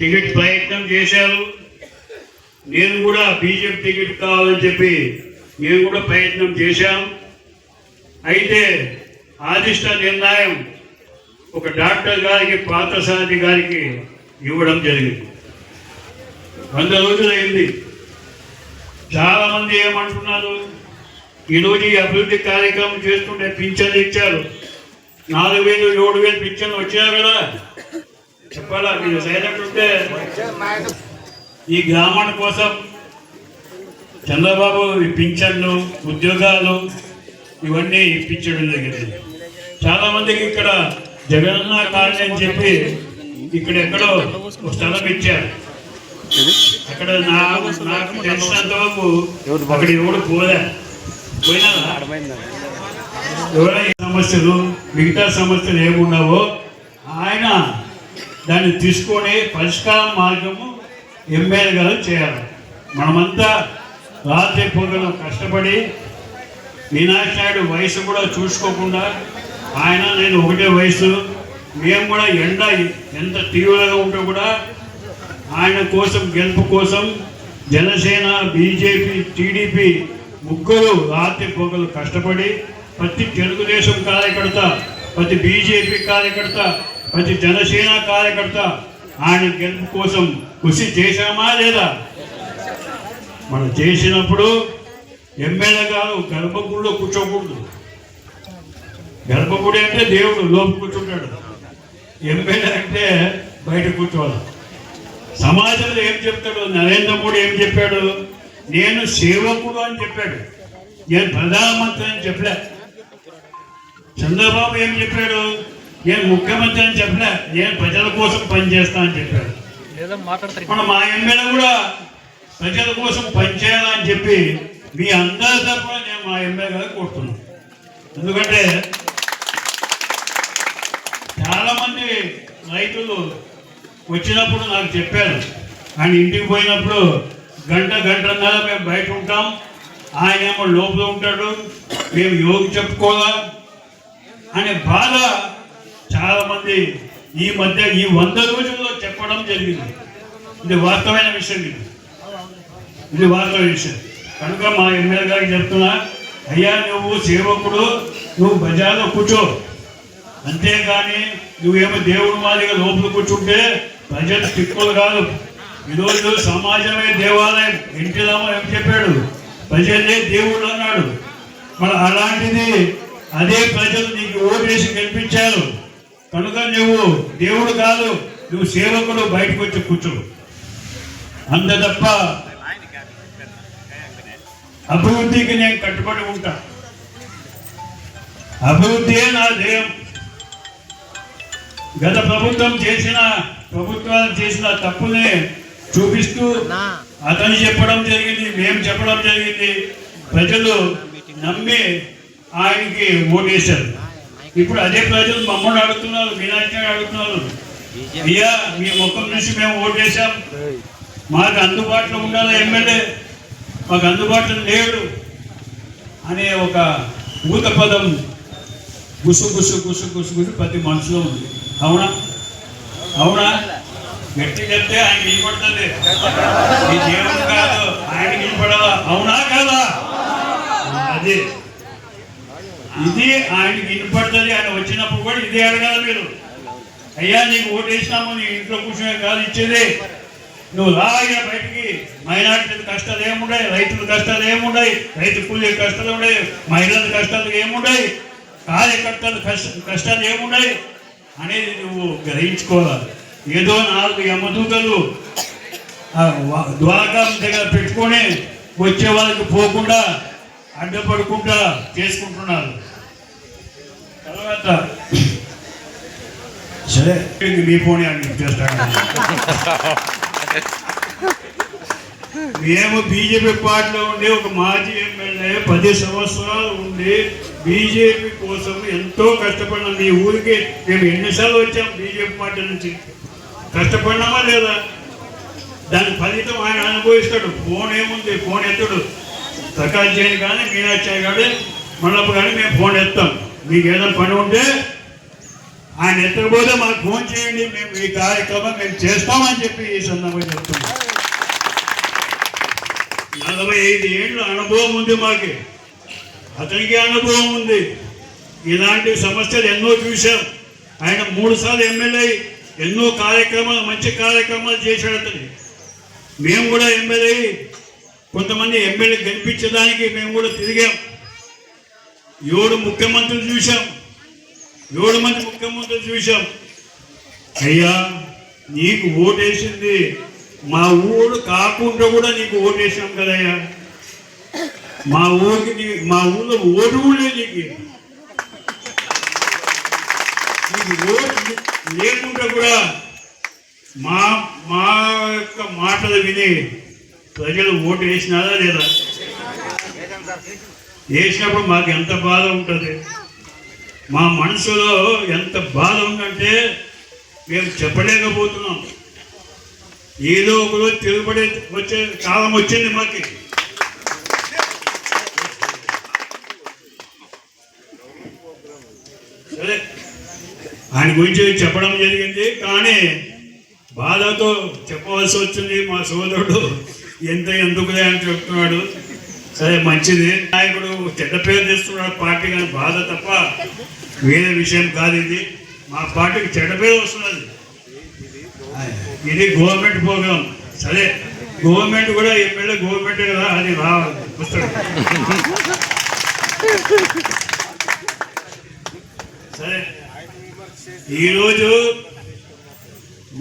Ticket ప్రయత్నం చేశారు. నేను కూడా బీజేపీ టికెట్ కావాలని చెప్పి నేను కూడా ప్రయత్నం చేశాం. అయితే ఆదిష్ట నిర్ణయం ఒక డాక్టర్ గారికి పార్థసారథి గారికి ఇవ్వడం జరిగింది. వంద రోజులైంది. చాలామంది ఏమంటున్నారు ఈరోజు ఈ అభివృద్ధి కార్యక్రమం చేస్తుంటే పింఛన్లు ఇచ్చారు. నాలుగు వేలు ఏడు వేలు పింఛన్లు వచ్చారు కదా. చెప్పాలా మీరు సైలెంట్ ఉంటే? ఈ గ్రామాల కోసం చంద్రబాబు ఈ పింఛన్లు ఉద్యోగాలు ఇవన్నీ ఇప్పించడం జరిగింది. చాలా మందికి ఇక్కడ జగనన్న కాలనీ అని చెప్పి ఇక్కడ ఎక్కడో ఒక స్థలం ఇచ్చారు. అక్కడ నాకు నాకు తెలిసినంత వరకు అక్కడ ఎవడు పోలే. పోయినా ఎవరైనా సమస్యలు మిగతా సమస్యలు ఏమున్నావో ఆయన దాన్ని తీసుకొని పరిష్కార మార్గము ఎమ్మెల్యే గారు చేయాలి. మనమంతా రాత్రి పొగలు కష్టపడి మీనాక్షి నాయుడు వయసు కూడా చూసుకోకుండా ఆయన నేను ఒకటే వయసు మేము కూడా ఎండ ఎంత తీవ్రంగా ఉంటే కూడా ఆయన కోసం గెలుపు కోసం జనసేన బీజేపీ టీడీపీ ముగ్గురు రాత్రి పొగలు కష్టపడి ప్రతి తెలుగుదేశం కార్యకర్త ప్రతి బీజేపీ కార్యకర్త ప్రతి జనసేన కార్యకర్త ఆయన గెలుపు కోసం కృషి చేశామా లేదా? మనం చేసినప్పుడు ఎమ్మెల్యే గారు గర్భగుడిలో కూర్చోకూడదు. గర్భగుడి అంటే దేవుడు లోపు కూర్చుంటాడు. ఎమ్మెల్యే అంటే బయట కూర్చోవాలి. సమాజంలో ఏం చెప్తాడు? నరేంద్ర మోడీ ఏం చెప్పాడు? నేను సేవకుడు అని చెప్పాడు. నేను ప్రధానమంత్రి అని చెప్పలే. చంద్రబాబు ఏం చెప్పాడు? నేను ముఖ్యమంత్రి అని చెప్పలే నేను ప్రజల కోసం పనిచేస్తా అని చెప్పాడు. మన మా ఎమ్మెల్యే కూడా ప్రజల కోసం పనిచేయాలని చెప్పి మీ అందరి తరఫున నేను మా ఎమ్మెల్యే గారికి కోరుతున్నాను. ఎందుకంటే చాలా మంది రైతులు వచ్చినప్పుడు నాకు చెప్పారు ఆయన ఇంటికి పోయినప్పుడు గంట గంటన్నర మేము బయట ఉంటాం ఆయన ఏమో లోపల ఉంటాడు మేము యోగి చెప్పుకోవాలా అనే బాధ చాలా మంది ఈ మధ్య ఈ వంద రోజుల్లో చెప్పడం జరిగింది. ఇది వాస్తవమైన విషయం ఇది. ఇది వాస్తవ విషయం. కనుక మా ఎమ్మెల్యే గారికి చెప్తున్నా అయ్యా నువ్వు సేవకుడు నువ్వు బజార్లో కూర్చో. అంతేగాని నువ్వేమో దేవుడు మాదిరిగా లోపల కూర్చుంటే ప్రజలు తిక్కులు కాదు. ఈరోజు సమాజమే దేవాలయం. ఎన్టీ రామ ఏం చెప్పాడు? ప్రజలే దేవుడు అన్నాడు. మరి అలాంటిది అదే ప్రజలు నీకు ఓటేసి గెలిపించారు. కనుక నువ్వు దేవుడు కాదు నువ్వు సేవకుడు బయటకు వచ్చి కూర్చో. అంత తప్ప అభివృద్ధికి నేను కట్టుబడి ఉంటా. అభివృద్ధియే నా ధ్యేయం. గత ప్రభుత్వం చేసిన ప్రభుత్వాలు చేసిన తప్పునే చూపిస్తూ అతను చెప్పడం జరిగింది మేము చెప్పడం జరిగింది. ప్రజలు నమ్మి ఆయనకి ఓటేశారు. ఇప్పుడు అదే ప్రజలు మమ్మల్ని అడుగుతున్నారు గారు అడుగుతున్నారు. అయ్యా మీ ముఖం నుంచి మేము ఓటేశాం మాకు అందుబాటులో ఉండాలి ఎమ్మెల్యే. మాకు అందుబాటులో లేడు అనే ఒక ఊత పదం గుసు గుసు గుసు గుసు గుసు ప్రతి మనసులో ఉంది. అవునా? అవునా? గట్టి చెప్తే ఆయన నిలబడుతుంది ఈ దేవుడు కాదు ఆయన నిలబడాలా అవునా కాదా? అది. ఇది ఆయనకి వినపడుతుంది. ఆయన వచ్చినప్పుడు కూడా ఇదే అడగాల మీరు. అయ్యా నీకు ఓటేసినాము నీ ఇంట్లో కూర్చునే కాదు ఇచ్చేది. నువ్వు లాగిన బయటికి. మైనార్టీల కష్టాలు ఏముండయి? రైతుల కష్టాలు ఏముండయి? రైతు కూలీ కష్టాలు ఉండయి మహిళల కష్టాలు ఏముండయి? కార్యకర్తల కష్ట కష్టాలు ఏముండయి? అనేది నువ్వు గ్రహించుకోవాలి. ఏదో నాలుగు యమదూతలు ద్వారకా దగ్గర పెట్టుకొని వచ్చే వాళ్ళకి పోకుండా అడ్డపడుకుంటా చేసుకుంటున్నారు. తర్వాత సరే. మీ ఫోన్ అని చేస్తాను. మేము బీజేపీ పార్టీలో ఉండి ఒక మాజీ ఎమ్మెల్యే పది సంవత్సరాలు ఉండి బీజేపీ కోసం ఎంతో కష్టపడినాం. మీ ఊరికి మేము ఎన్నిసార్లు వచ్చాం బీజేపీ పార్టీ నుంచి. కష్టపడినామా లేదా? దాని ఫలితం ఆయన అనుభవిస్తాడు. ఫోన్ ఏముంది ఫోన్ ఎత్తుడు ప్రకాష్ కానీ మీనాక్షి కానీ మనప్పుడు కానీ మేము ఫోన్ ఎత్తాం. మీకు ఏదైనా పని ఉంటే ఆయన ఎత్తకపోతే మాకు ఫోన్ చేయండి మేము ఈ కార్యక్రమం మేము చేస్తామని చెప్పి ఈ సందర్భంగా చెప్తున్నాం. నలభై ఐదు ఏళ్ళు అనుభవం ఉంది మాకు. అతనికి అనుభవం ఉంది. ఇలాంటి సమస్యలు ఎన్నో చూశాం. ఆయన మూడు సార్లు ఎమ్మెల్యే ఎన్నో కార్యక్రమాలు మంచి కార్యక్రమాలు చేశాడు అతను మేము కూడా ఎమ్మెల్యే కొంతమంది ఎమ్మెల్యే గెలిపించడానికి మేము కూడా తిరిగాం. ఏడు ముఖ్యమంత్రులు చూశాం. ఏడు మంది ముఖ్యమంత్రులు చూశాం. అయ్యా నీకు ఓటేసింది. మా ఊరు కాకుండా కూడా నీకు ఓటేసాం కదయ్యా. మా ఊరికి నీ- మా ఊళ్ళో ఓటు కూడా లేదు నీకు. నీకు ఓటు లేకుండా కూడా మా మా యొక్క మాటలు విని ప్రజలు ఓటు వేసినారా లేదా? వేసినప్పుడు మాకు ఎంత బాధ ఉంటుంది? మా మనసులో ఎంత బాధ ఉందంటే మేము చెప్పలేకపోతున్నాం. ఏదో ఒక రోజు తిరుగుబడి వచ్చే కాలం వచ్చింది మాకు. సరే ఆయన గురించి చెప్పడం జరిగింది కానీ బాధతో చెప్పవలసి వచ్చింది మా సోదరుడు. ఎంత ఎందుకులే అని చెప్తున్నాడు. సరే మంచిది. నాయకుడు చెడ్డ పేరు తెస్తున్నాడు పార్టీ కానీ బాధ తప్ప వేరే విషయం కాదు ఇది. మా పార్టీకి చెడ్డ పేరు వస్తున్నది. ఇది గవర్నమెంట్ ప్రోగ్రామ్ సరే గవర్నమెంట్ కూడా ఎమ్మెల్యే గవర్నమెంట్ కదా అది రావాలి పుస్తకం సరే ఈరోజు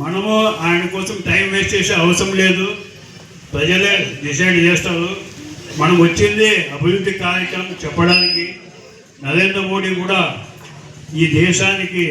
మనము ఆయన కోసం టైం వేస్ట్ చేసే అవసరం లేదు. ప్రజలే డిసైడ్ చేస్తారు. మనం వచ్చింది అభివృద్ధి కార్యక్రమం చెప్పడానికి నరేంద్ర మోడీ కూడా ఈ దేశానికి